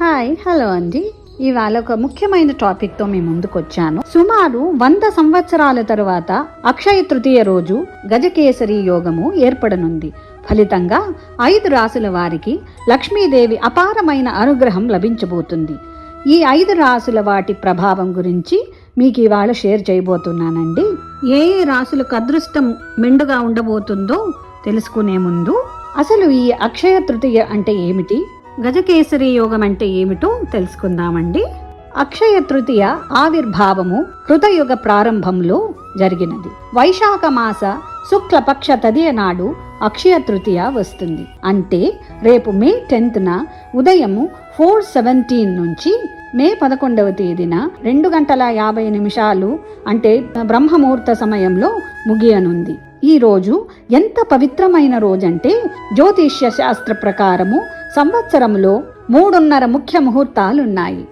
Hi hello అండి ఇవాళ ఒక ముఖ్యమైన టాపిక్తో మీ ముందుకు వచ్చాను సుమారు వంద సంవత్సరాల తరువాత అక్షయ తృతీయ రోజు గజకేసరి యోగము ఏర్పడనుంది. ఫలితంగా ఐదు రాసుల వారికి లక్ష్మీదేవి అపారమైన అనుగ్రహం లభించబోతుంది. ఈ ఐదు రాసుల వాటి ప్రభావం గురించి మీకు ఇవాళ షేర్ చేయబోతున్నానండి. ఏ ఏ రాసులకు అదృష్టం మెండుగా ఉండబోతుందో తెలుసుకునే ముందు అసలు ఈ అక్షయ తృతీయ అంటే ఏమిటి? గజకేసరి యోగం అంటే ఏమిటో తెలుసుకుందామండి. అక్షయ తృతీయ ఆవిర్భావము కృతయుగ ప్రారంభంలో జరిగినది. వైశాఖ మాస శుక్లపక్ష తదియ నాడు అక్షయ తృతీయ వస్తుంది. అంటే రేపు మే టెన్త్న ఉదయము ఫోర్ సెవెంటీన్ నుంచి మే పదకొండవ తేదీన రెండు గంటల యాభై నిమిషాలు అంటే బ్రహ్మముహూర్త సమయంలో ముగియనుంది. ఈ రోజు ఎంత పవిత్రమైన రోజంటే జ్యోతిష్య శాస్త్ర ప్రకారము సంవత్సరంలో మూడున్నర ముఖ్య ముహూర్తాలున్నాయి.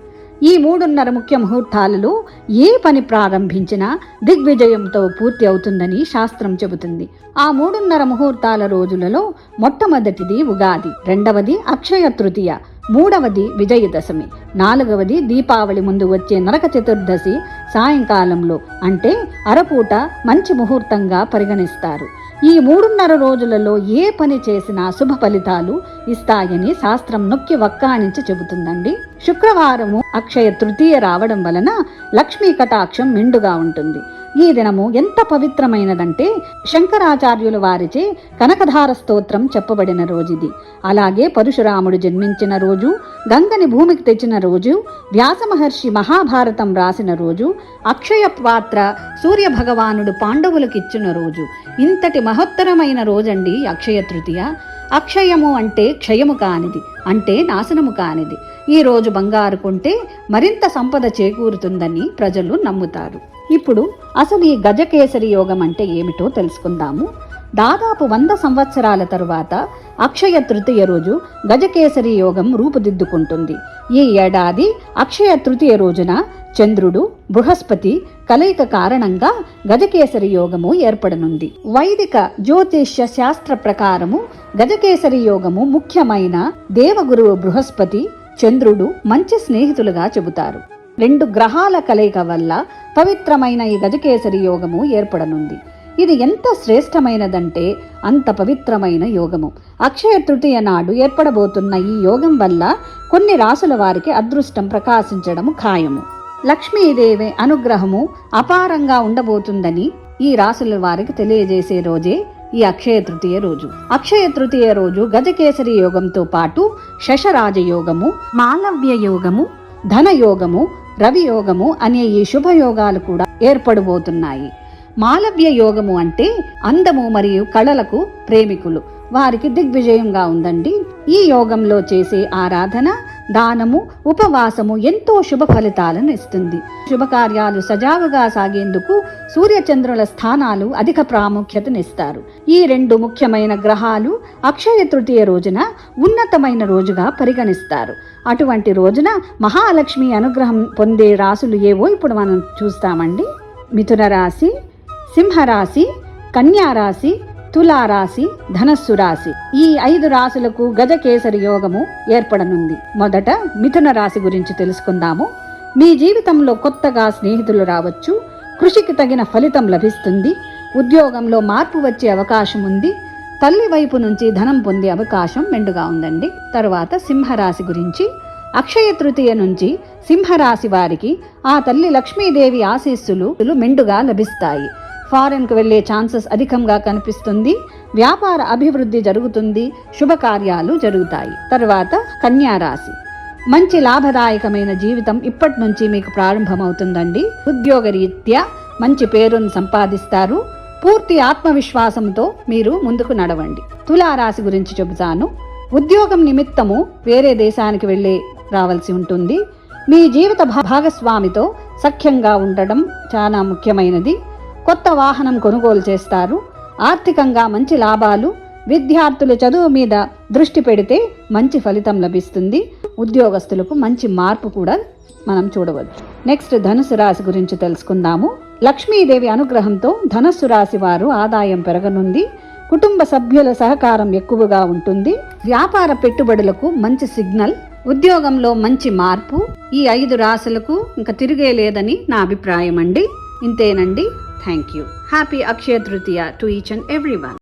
ఈ మూడున్నర ముఖ్య ముహూర్తాలలో ఏ పని ప్రారంభించినా దిగ్విజయంతో పూర్తి అవుతుందని శాస్త్రం చెబుతుంది. ఆ మూడున్నర ముహూర్తాల రోజులలో మొట్టమొదటిది ఉగాది రెండవది అక్షయ తృతీయ మూడవది విజయదశమి నాలుగవది దీపావళి ముందు వచ్చే నరక చతుర్దశి సాయంకాలంలో అంటే అరపూట మంచి ముహూర్తంగా పరిగణిస్తారు. ఈ మూడున్నర రోజులలో ఏ పని చేసినా శుభ ఫలితాలు ఇస్తాయని శాస్త్రం నొక్కి వక్కాణించి చెబుతుందండి. శుక్రవారము అక్షయ తృతీయ రావడం వలన లక్ష్మీ కటాక్షం మెండుగా ఉంటుంది. ఈ దినము ఎంత పవిత్రమైనదంటే శంకరాచార్యుల వారిచే కనకధార స్తోత్రం చెప్పబడిన రోజుది. అలాగే పరశురాముడు జన్మించిన రోజు గంగని భూమికి తెచ్చిన రోజు వ్యాస మహర్షి మహాభారతం రాసిన రోజు అక్షయ పాత్ర సూర్య భగవానుడు పాండవులకిచ్చిన రోజు. ఇంతటి మహత్తరమైన రోజండి అక్షయ తృతీయ. అక్షయము అంటే క్షయము కానిది అంటే నాశనము కానిది. ఈ రోజు బంగారు కొంటే మరింత సంపద చేకూరుతుందని ప్రజలు నమ్ముతారు. ఇప్పుడు అసలు ఈ గజకేసరి యోగం అంటే ఏమిటో తెలుసుకుందాము. దాదాపు వంద సంవత్సరాల తరువాత అక్షయ తృతీయ రోజు గజకేసరి యోగం రూపుదిద్దుకుంటుంది. ఈ ఏడాది అక్షయ తృతీయ రోజున చంద్రుడు బృహస్పతి కలయిక కారణంగా గజకేసరి యోగము ఏర్పడనుంది. వైదిక జ్యోతిష్య శాస్త్ర ప్రకారము గజకేసరి యోగము ముఖ్యమైన దేవగురువు బృహస్పతి చంద్రుడు మంచి స్నేహితులుగా చెబుతారు. రెండు గ్రహాల కలయిక వల్ల పవిత్రమైన ఈ గజకేసరి యోగము ఏర్పడనుంది. ఇది ఎంత శ్రేష్టమైనదంటే అంత పవిత్రమైన యోగము. అక్షయ తృతీయ నాడు ఏర్పడబోతున్న ఈ యోగం వల్ల కొన్ని రాసుల వారికి అదృష్టం ప్రకాశించడము ఖాయము. లక్ష్మీదేవి అనుగ్రహము అపారంగా ఉండబోతుందని ఈ రాసుల వారికి తెలియజేసే రోజే ఈ అక్షయ తృతీయ రోజు. అక్షయ తృతీయ రోజు గజకేసరి యోగంతో పాటు శశరాజ యోగము మాలవ్య యోగము ధన యోగము రవియోగము అనే ఈ శుభయోగాలు కూడా ఏర్పడబోతున్నాయి. మాలవ్య యోగము అంటే అందము మరియు కళలకు ప్రేమికులు. వారికి దిగ్విజయంగా ఉందండి. ఈ యోగంలో చేసే ఆరాధన దానము ఉపవాసము ఎంతో శుభ ఫలితాలను ఇస్తుంది. శుభకార్యాలు సజావుగా సాగేందుకు సూర్యచంద్రుల స్థానాలు అధిక ప్రాముఖ్యతనిస్తారు ఈ రెండు ముఖ్యమైన గ్రహాలు అక్షయ తృతీయ రోజున ఉన్నతమైన రోజుగా పరిగణిస్తారు. అటువంటి రోజున మహాలక్ష్మి అనుగ్రహం పొందే రాసులు ఏవో ఇప్పుడు మనం చూస్తామండి. మిథున రాశి సింహరాశి కన్యారాశి తులారాశి ధనస్సు రాశి. ఈ ఐదు రాశులకు గజకేసరి యోగము ఏర్పడనుంది. మొదట మిథున రాశి గురించి తెలుసుకుందాము. మీ జీవితంలో కొత్తగా స్నేహితులు రావచ్చు. కృషికి తగిన ఫలితం లభిస్తుంది. ఉద్యోగంలో మార్పు వచ్చే అవకాశం ఉంది. తల్లి వైపు నుంచి ధనం పొందే అవకాశం మెండుగా ఉందండి. తరువాత సింహరాశి గురించి. అక్షయ తృతీయ నుంచి సింహరాశి వారికి ఆ తల్లి లక్ష్మీదేవి ఆశీస్సులు మెండుగా లభిస్తాయి. ఫారెన్కు వెళ్ళే ఛాన్సెస్ అధికంగా కనిపిస్తుంది. వ్యాపార అభివృద్ధి జరుగుతుంది. శుభకార్యాలు జరుగుతాయి. తర్వాత కన్యా రాశి. మంచి లాభదాయకమైన జీవితం ఇప్పటి నుంచి మీకు ప్రారంభమవుతుందండి. ఉద్యోగరీత్యా మంచి పేరును సంపాదిస్తారు. పూర్తి ఆత్మవిశ్వాసంతో మీరు ముందుకు నడవండి. తులారాశి గురించి చెబుతాను. ఉద్యోగం నిమిత్తము వేరే దేశానికి వెళ్ళే రావాల్సి ఉంటుంది. మీ జీవిత భాగస్వామితో సఖ్యంగా ఉండడం చాలా ముఖ్యమైనది. కొత్త వాహనం కొనుగోలు చేస్తారు. ఆర్థికంగా మంచి లాభాలు విద్యార్థులు చదువు మీద దృష్టి పెడితే మంచి ఫలితం లభిస్తుంది. ఉద్యోగస్తులకు మంచి మార్పు కూడా మనం చూడవచ్చు. నెక్స్ట్ ధనుసు రాశి గురించి తెలుసుకుందాము. లక్ష్మీదేవి అనుగ్రహంతో ధనస్సు రాశి వారు ఆదాయం పెరగనుంది. కుటుంబ సభ్యుల సహకారం ఎక్కువగా ఉంటుంది. వ్యాపార పెట్టుబడులకు మంచి సిగ్నల్ ఉద్యోగంలో మంచి మార్పు. ఈ ఐదు రాశులకు ఇంకా తిరిగే లేదని నా అభిప్రాయం అండి ఇంతేనండి. Thank you. Happy Akshaya Dritiya to each and everyone.